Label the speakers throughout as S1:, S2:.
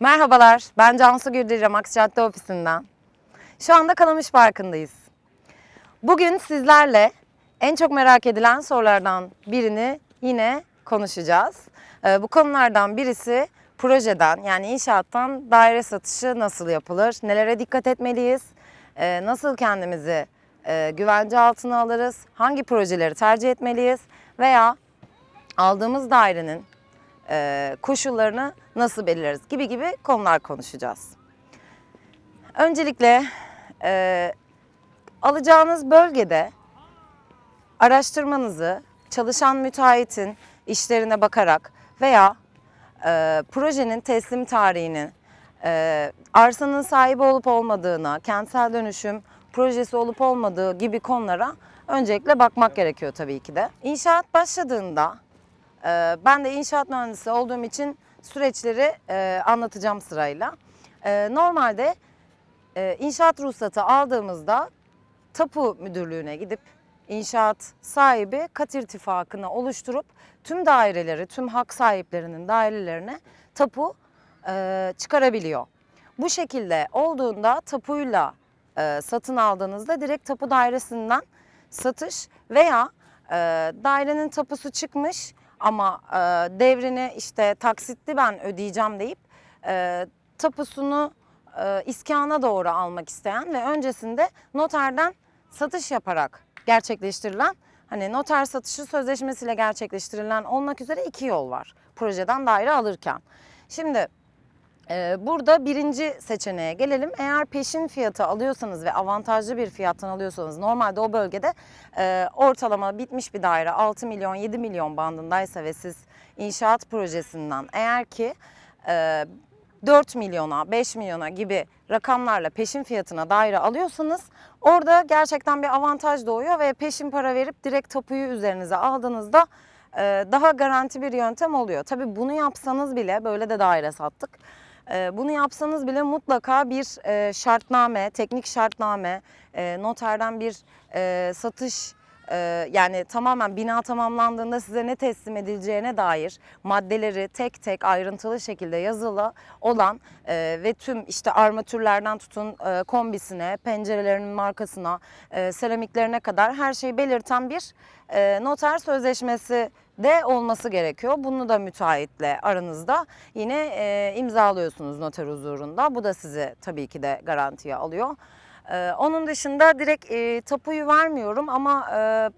S1: Merhabalar, ben Cansu Güldürüm Aks Cadde Ofisi'nden. Şu anda Kalamış Parkı'ndayız. Bugün sizlerle en çok merak edilen sorulardan birini yine konuşacağız. Ee, bu konulardan birisi projeden yani inşaattan daire satışı nasıl yapılır, nelere dikkat etmeliyiz, Ee, nasıl kendimizi e, güvence altına alırız, hangi projeleri tercih etmeliyiz veya aldığımız dairenin koşullarını nasıl belirleriz gibi gibi konular konuşacağız. Öncelikle e, alacağınız bölgede araştırmanızı çalışan müteahhitin işlerine bakarak veya e, projenin teslim tarihini, e, arsanın sahibi olup olmadığına, kentsel dönüşüm projesi olup olmadığı gibi konulara öncelikle bakmak gerekiyor tabii ki de. İnşaat başladığında ee, Ben de inşaat mühendisi olduğum için süreçleri e, anlatacağım sırayla. Ee, Normalde e, inşaat ruhsatı aldığımızda tapu müdürlüğüne gidip inşaat sahibi kat irtifakını oluşturup tüm daireleri, tüm hak sahiplerinin dairelerine tapu e, çıkarabiliyor. Bu şekilde olduğunda tapuyla satın aldığınızda direkt tapu dairesinden satış veya dairenin tapusu çıkmış ama e, devrini işte taksitli ben ödeyeceğim deyip e, tapusunu e, iskana doğru almak isteyen ve öncesinde noterden satış yaparak gerçekleştirilen hani noter satışı sözleşmesiyle gerçekleştirilen olmak üzere iki yol var projeden daire alırken. Şimdi Burada birinci seçeneğe gelelim. Eğer peşin fiyatı alıyorsanız ve avantajlı bir fiyattan alıyorsanız normalde o bölgede e, ortalama bitmiş bir daire 6 milyon 7 milyon bandındaysa ve siz inşaat projesinden eğer ki e, 4 milyona 5 milyona gibi rakamlarla peşin fiyatına daire alıyorsanız orada gerçekten bir avantaj doğuyor ve peşin para verip direkt tapuyu üzerinize aldığınızda e, daha garanti bir yöntem oluyor. Tabii bunu yapsanız bile böyle de daire sattık. E, Bunu yapsanız bile mutlaka bir e, şartname, teknik şartname, e, noterden bir e, satış yani tamamen bina tamamlandığında size ne teslim edileceğine dair maddeleri tek tek ayrıntılı şekilde yazılı olan ve tüm işte armatürlerden tutun kombisine, pencerelerinin markasına, seramiklerine kadar her şeyi belirten bir noter sözleşmesi de olması gerekiyor. Bunu da müteahhitle aranızda yine e, imzalıyorsunuz noter huzurunda. Bu da sizi tabii ki de garantiye alıyor. E, onun dışında direkt e, tapuyu vermiyorum ama e,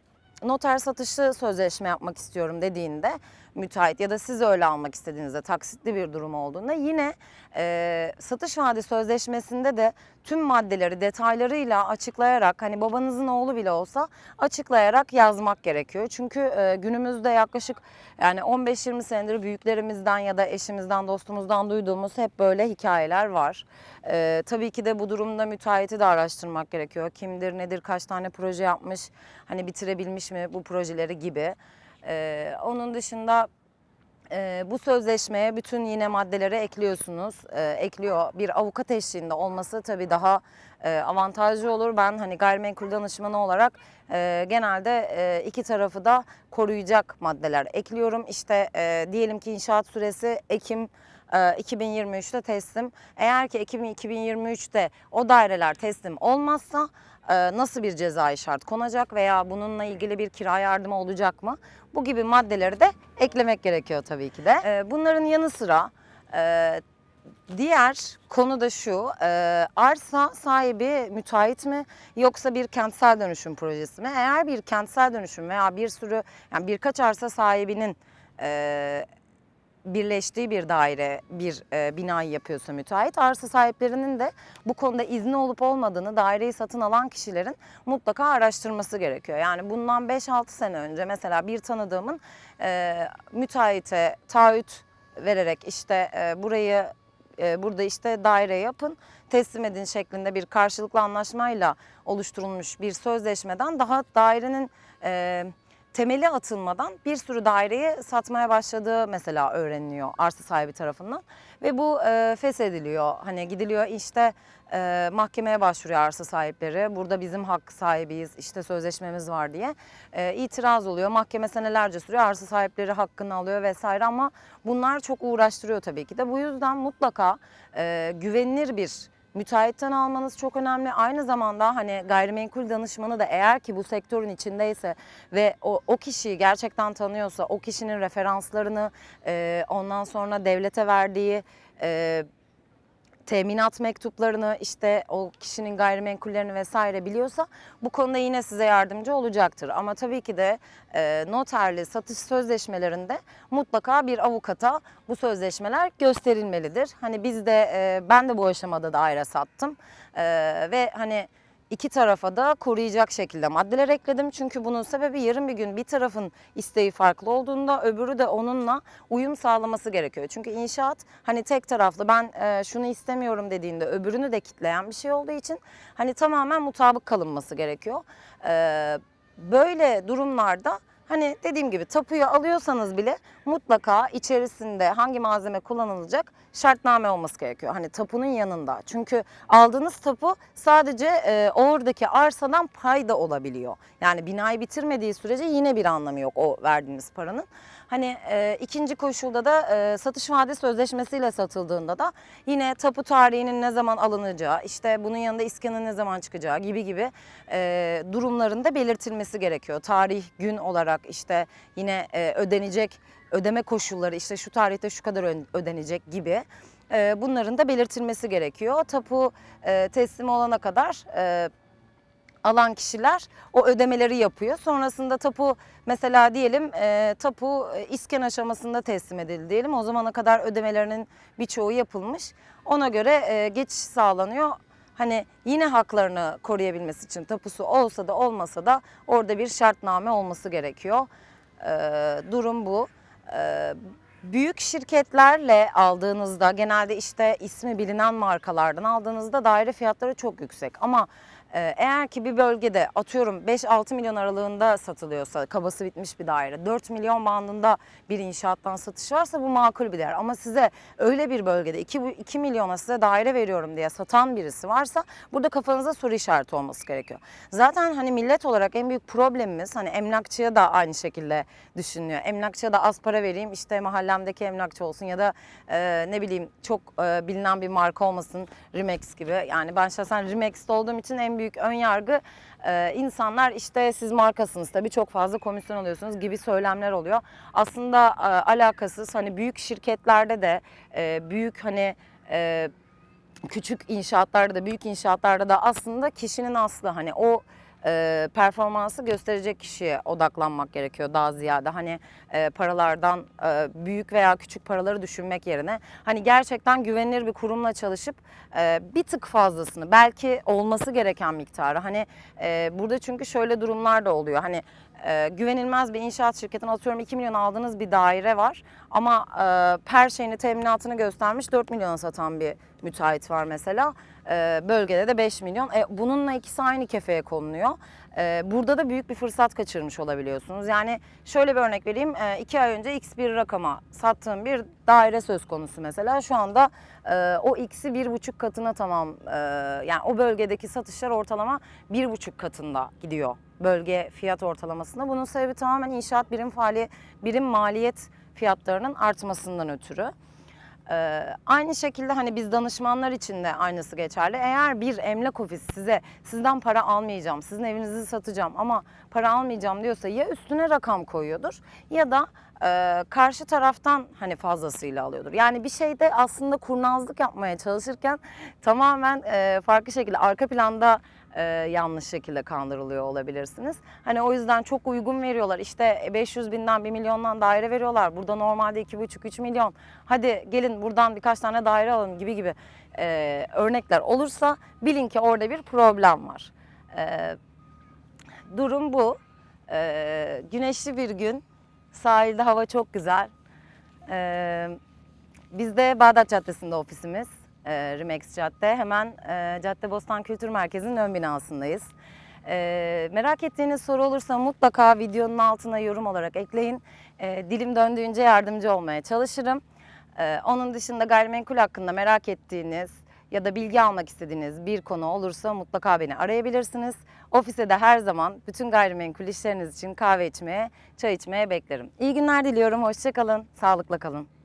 S1: noter satışlı sözleşme yapmak istiyorum dediğinde müteahhit ya da siz öyle almak istediğinizde taksitli bir durum olduğunda yine e, satış vaadi sözleşmesinde de tüm maddeleri detaylarıyla açıklayarak hani babanızın oğlu bile olsa açıklayarak yazmak gerekiyor. Çünkü e, günümüzde yaklaşık yani 15-20 senedir büyüklerimizden ya da eşimizden dostumuzdan duyduğumuz hep böyle hikayeler var. E, tabii ki de bu durumda müteahhiti de araştırmak gerekiyor. Kimdir, nedir, kaç tane proje yapmış, hani bitirebilmiş mi bu projeleri gibi. Ee, onun dışında e, bu sözleşmeye bütün yine maddeleri ekliyorsunuz. Ee, ekliyor. Bir avukat eşliğinde olması tabii daha e, avantajlı olur. Ben hani gayrimenkul danışmanı olarak e, genelde e, iki tarafı da koruyacak maddeler ekliyorum. İşte e, diyelim ki inşaat süresi Ekim e, 2023'te teslim. Eğer ki Ekim 2023'te o daireler teslim olmazsa e, nasıl bir cezai şart konacak veya bununla ilgili bir kira yardımı olacak mı? Bu gibi maddeleri de eklemek gerekiyor tabii ki de. E, Bunların yanı sıra e, diğer konu da şu, e, arsa sahibi müteahhit mi yoksa bir kentsel dönüşüm projesi mi? Eğer bir kentsel dönüşüm veya bir sürü yani birkaç arsa sahibinin e, birleştiği bir daire, bir e, binayı yapıyorsa müteahhit, arsa sahiplerinin de bu konuda izni olup olmadığını daireyi satın alan kişilerin mutlaka araştırması gerekiyor. Yani bundan 5-6 sene önce mesela bir tanıdığımın e, müteahhite taahhüt vererek işte e, burayı e, burada işte daire yapın, teslim edin şeklinde bir karşılıklı anlaşmayla oluşturulmuş bir sözleşmeden daha dairenin e, temeli atılmadan bir sürü daireyi satmaya başladığı mesela öğreniliyor arsa sahibi tarafından ve bu e, feshediliyor. Hani gidiliyor işte e, mahkemeye başvuruyor arsa sahipleri. Burada bizim hak sahibiyiz, işte sözleşmemiz var diye. E, itiraz oluyor. Mahkeme senelerce sürüyor. Arsa sahipleri hakkını alıyor vesaire ama bunlar çok uğraştırıyor tabii ki de. Bu yüzden mutlaka e, güvenilir bir müteahhitten almanız çok önemli. Aynı zamanda hani gayrimenkul danışmanı da eğer ki bu sektörün içindeyse ve o, o kişiyi gerçekten tanıyorsa, o kişinin referanslarını e, ondan sonra devlete verdiği e, teminat mektuplarını işte o kişinin gayrimenkullerini vesaire biliyorsa bu konuda yine size yardımcı olacaktır. Ama tabii ki de e, noterli satış sözleşmelerinde mutlaka bir avukata bu sözleşmeler gösterilmelidir. Hani biz de e, ben de bu aşamada daire sattım E, ve hani iki tarafa da koruyacak şekilde maddeler ekledim. Çünkü bunun sebebi yarın bir gün bir tarafın isteği farklı olduğunda öbürü de onunla uyum sağlaması gerekiyor. Çünkü inşaat hani tek taraflı ben e, şunu istemiyorum dediğinde öbürünü de kitleyen bir şey olduğu için hani tamamen mutabık kalınması gerekiyor. E, böyle durumlarda Hani dediğim gibi tapuyu alıyorsanız bile mutlaka içerisinde hangi malzeme kullanılacak şartname olması gerekiyor. Hani tapunun yanında. Çünkü aldığınız tapu sadece e, oradaki arsadan pay da olabiliyor. Yani binayı bitirmediği sürece yine bir anlamı yok o verdiğiniz paranın. Hani e, ikinci koşulda da e, satış vade sözleşmesiyle satıldığında da yine tapu tarihinin ne zaman alınacağı, işte bunun yanında iskanın ne zaman çıkacağı gibi gibi e, durumların da belirtilmesi gerekiyor. Tarih, gün olarak işte yine e, ödenecek ödeme koşulları işte şu tarihte şu kadar ödenecek gibi e, bunların da belirtilmesi gerekiyor. Tapu e, teslim olana kadar e, alan kişiler o ödemeleri yapıyor. Sonrasında tapu mesela diyelim e, tapu e, iskan aşamasında teslim edildi diyelim. O zamana kadar ödemelerinin birçoğu yapılmış. Ona göre e, geçiş sağlanıyor. Hani yine haklarını koruyabilmesi için tapusu olsa da olmasa da orada bir şartname olması gerekiyor. E, durum bu. E, büyük şirketlerle aldığınızda genelde işte ismi bilinen markalardan aldığınızda daire fiyatları çok yüksek. Ama eğer ki bir bölgede atıyorum 5-6 milyon aralığında satılıyorsa kabası bitmiş bir daire 4 milyon bandında bir inşaattan satış varsa bu makul bir değer. Ama size öyle bir bölgede 2, 2 milyona size daire veriyorum diye satan birisi varsa burada kafanıza soru işareti olması gerekiyor. Zaten hani millet olarak en büyük problemimiz hani emlakçıya da aynı şekilde düşünüyor. Emlakçıya da az para vereyim işte mahallemdeki emlakçı olsun ya da e, ne bileyim çok e, bilinen bir marka olmasın Rimex gibi. Yani ben şahsen Rimex'te olduğum için en büyük ön yargı e, insanlar işte siz markasınız tabii çok fazla komisyon alıyorsunuz gibi söylemler oluyor. Aslında e, alakasız hani büyük şirketlerde de e, büyük hani e, küçük inşaatlarda da büyük inşaatlarda da aslında kişinin aslı hani o e, performansı gösterecek kişiye odaklanmak gerekiyor daha ziyade. Hani e, paralardan e, büyük veya küçük paraları düşünmek yerine hani gerçekten güvenilir bir kurumla çalışıp e, bir tık fazlasını belki olması gereken miktarı hani e, burada çünkü şöyle durumlar da oluyor. Hani e, güvenilmez bir inşaat şirketine atıyorum 2 milyon aldığınız bir daire var ama e, her şeyini teminatını göstermiş 4 milyona satan bir müteahhit var mesela. E, bölgede de 5 milyon. E, bununla ikisi aynı kefeye konuluyor. E, burada da büyük bir fırsat kaçırmış olabiliyorsunuz. Yani şöyle bir örnek vereyim. 2 ay önce x bir rakama sattığım bir daire söz konusu mesela. Şu anda e, o x'i bir buçuk katına tamam. e, yani o bölgedeki satışlar ortalama bir buçuk katında gidiyor bölge fiyat ortalamasında. Bunun sebebi tamamen inşaat birim faaliyet birim maliyet fiyatlarının artmasından ötürü. Ee, aynı şekilde hani biz danışmanlar için de aynısı geçerli. Eğer bir emlak ofisi size sizden para almayacağım, sizin evinizi satacağım ama para almayacağım diyorsa ya üstüne rakam koyuyordur ya da e, karşı taraftan hani fazlasıyla alıyordur. Yani bir şeyde aslında kurnazlık yapmaya çalışırken tamamen e, farklı şekilde arka planda e, yanlış şekilde kandırılıyor olabilirsiniz. Hani o yüzden çok uygun veriyorlar. İşte 500 binden 1 milyondan daire veriyorlar. Burada normalde 2,5-3 milyon. Hadi gelin buradan birkaç tane daire alın gibi gibi e, örnekler olursa bilin ki orada bir problem var. E, durum bu. E, güneşli bir gün. Sahilde hava çok güzel. E, biz de Bağdat Caddesi'nde ofisimiz. E, Rimex Cadde. Hemen e, Cadde Bostan Kültür Merkezi'nin ön binasındayız. Ee, merak ettiğiniz soru olursa mutlaka videonun altına yorum olarak ekleyin. Ee, dilim döndüğünce yardımcı olmaya çalışırım. Ee, onun dışında gayrimenkul hakkında merak ettiğiniz ya da bilgi almak istediğiniz bir konu olursa mutlaka beni arayabilirsiniz. Ofise de her zaman bütün gayrimenkul işleriniz için kahve içmeye, çay içmeye beklerim. İyi günler diliyorum, hoşçakalın, sağlıkla kalın.